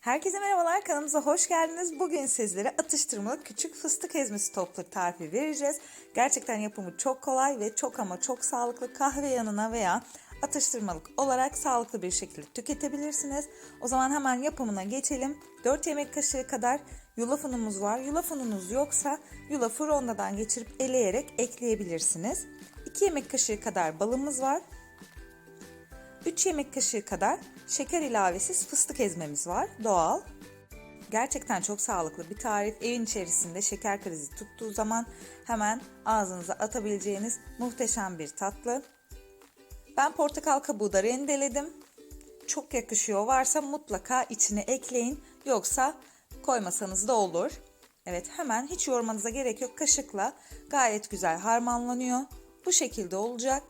Herkese merhabalar kanalımıza hoş geldiniz. Bugün sizlere atıştırmalık küçük fıstık ezmesi toplu tarifi vereceğiz. Gerçekten yapımı çok kolay ve çok ama çok sağlıklı kahve yanına veya atıştırmalık olarak sağlıklı bir şekilde tüketebilirsiniz. O zaman hemen yapımına geçelim. 4 yemek kaşığı kadar yulaf unumuz var. Yulaf ununuz yoksa yulafı rondadan geçirip eleyerek ekleyebilirsiniz. 2 yemek kaşığı kadar balımız var. 3 yemek kaşığı kadar şeker ilavesiz fıstık ezmemiz var. Doğal. Gerçekten çok sağlıklı bir tarif. Evin içerisinde şeker krizi tuttuğu zaman hemen ağzınıza atabileceğiniz muhteşem bir tatlı. Ben portakal kabuğu da rendeledim. Çok yakışıyor. Varsa mutlaka içine ekleyin. Yoksa koymasanız da olur. Evet hemen hiç yormanıza gerek yok. Kaşıkla gayet güzel harmanlanıyor. Bu şekilde olacak.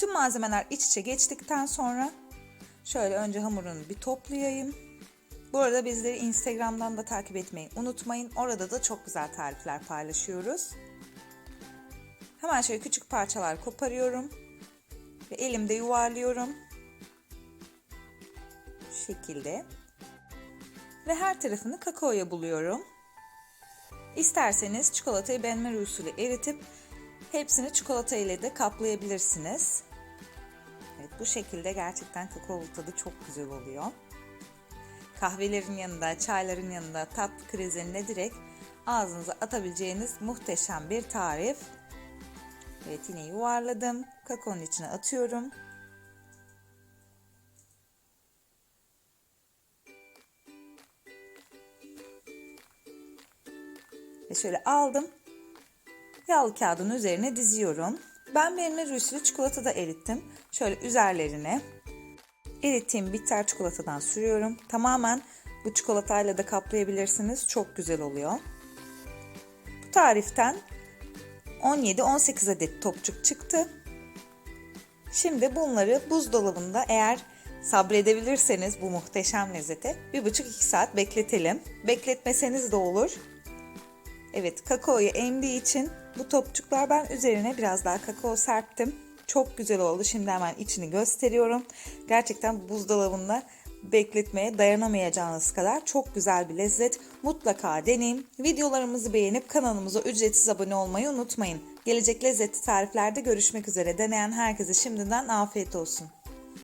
Bütün malzemeler iç içe geçtikten sonra şöyle önce hamurunu bir toplayayım. Bu arada bizleri Instagram'dan da takip etmeyi unutmayın. Orada da çok güzel tarifler paylaşıyoruz. Hemen şöyle küçük parçalar koparıyorum. Ve elimde yuvarlıyorum. Şu şekilde. Ve her tarafını kakaoya buluyorum. İsterseniz çikolatayı benmer usulü eritip hepsini çikolata ile de kaplayabilirsiniz. Bu şekilde gerçekten kakao tadı çok güzel oluyor. Kahvelerin yanında, çayların yanında tatlı krizinde direkt ağzınıza atabileceğiniz muhteşem bir tarif. Evet yine yuvarladım. Kakaonun içine atıyorum. Ve şöyle aldım. Yağlı kağıdın üzerine diziyorum. Ben benimle rüsülü çikolata da erittim. Şöyle üzerlerine erittiğim bitter çikolatadan sürüyorum. Tamamen bu çikolatayla da kaplayabilirsiniz. Çok güzel oluyor. Bu tariften 17-18 adet topçuk çıktı. Şimdi bunları buzdolabında eğer sabredebilirseniz bu muhteşem lezzete 1,5-2 saat bekletelim. Bekletmeseniz de olur. Evet kakaoyu emdiği için bu topçuklar ben üzerine biraz daha kakao serptim. Çok güzel oldu. Şimdi hemen içini gösteriyorum. Gerçekten buzdolabında bekletmeye dayanamayacağınız kadar çok güzel bir lezzet. Mutlaka deneyin. Videolarımızı beğenip kanalımıza ücretsiz abone olmayı unutmayın. Gelecek lezzetli tariflerde görüşmek üzere. Deneyen herkese şimdiden afiyet olsun.